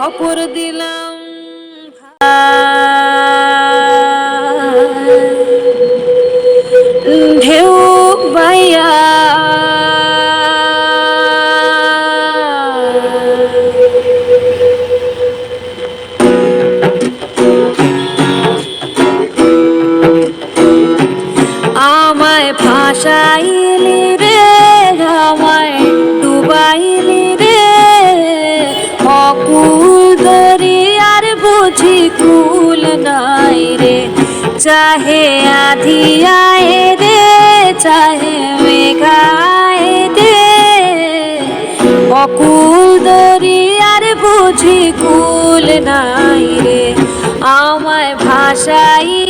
খবর দিলাম। ঢেউ বাইয়া। আমায় ভাষায় তুল নাই রে। চাহে আধি আয়ে দে, চাহে মেঘায় দে। অকুল দরিয়ার বুঝি কুল নাই রে। আমায় ভাষাই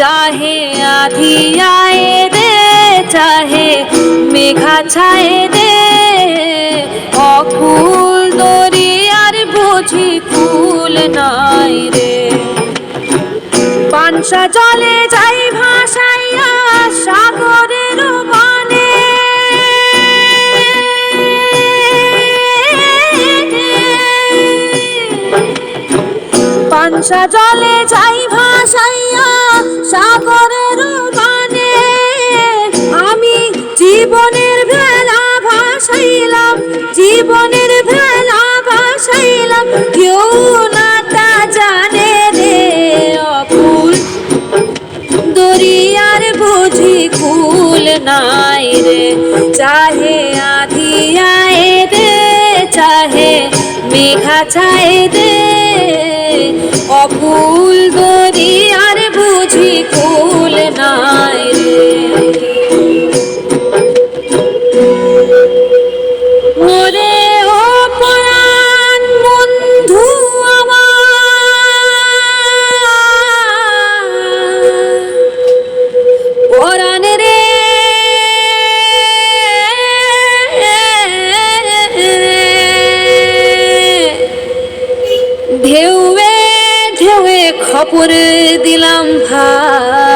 চাহে আধিয়ায় দে চাহে মেঘা ছায়ে দে অকুল দরিয়ার বুঝি কুল নাই রে পানসা জলে যাই ভাসাইয়া সাগরের বনে পানসা জলে যাই ভাসাইয়া সাগরের বানে। আমি জীবনের ভেলা ভাসাইলাম, জীবনের ভেলা ভাসাইলাম, কেউ না তা জানে রে অকুল দরিয়ার বুঝি কুল নাই রে, চাহে আধিয়ায় দে চাহে মেঘা চায় দে। অকুল অপরে দিলাম ভাই।